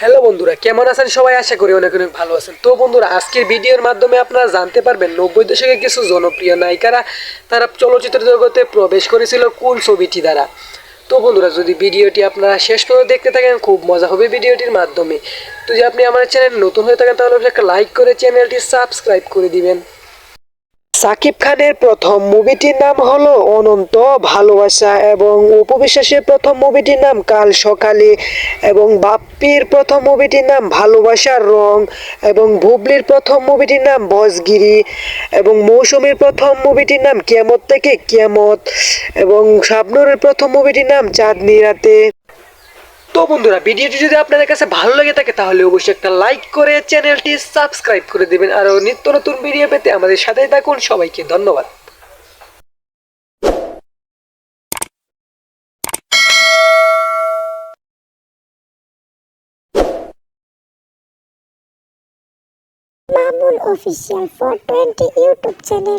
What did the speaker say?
Hello বন্ধুরা, কেমন আছেন সবাই? আশা করি অনেক অনেক ভালো আছেন। তো বন্ধুরা, আজকের ভিডিওর মাধ্যমে আপনারা জানতে পারবেন, নব্বই দশকে কিছু জনপ্রিয় নায়িকারা তারা চলচ্চিত্র জগতে প্রবেশ করেছিল কোন ছবিটি দ্বারা। তো বন্ধুরা, যদি ভিডিওটি আপনারা শেষ পর্যন্ত দেখতে থাকেন, খুব মজা হবে ভিডিওটির মাধ্যমে। তো যদি আপনি আমার চ্যানেল নতুন হয়ে থাকেন, তাহলে একটা লাইক করে চ্যানেলটি সাবস্ক্রাইব করে দিবেন। সাকিব খানের প্রথম মুভিটির নাম হলো অনন্ত ভালোবাসা এবং উপবিশ্বাসের প্রথম মুভিটির নাম কাল সকালে এবং বাপ্পির প্রথম মুভিটির নাম ভালোবাসার রং এবং ভুবলির প্রথম মুভিটির নাম বসগিরি এবং মৌসুমীর প্রথম মুভিটির নাম কিয়ামত থেকে কিয়ামত এবং শাবনুরের প্রথম মুভিটির নাম চাঁদনি রাতে। তো বন্ধুরা, ভিডিওটি যদি আপনাদের কাছে ভালো লেগে থাকে, তাহলে অবশ্যই একটা লাইক করে চ্যানেলটি সাবস্ক্রাইব করে দেবেন আর নিত্য নতুন ভিডিও পেতে আমাদের সাথেই থাকুন। সবাইকে ধন্যবাদ। Mamun official for twenty YouTube channel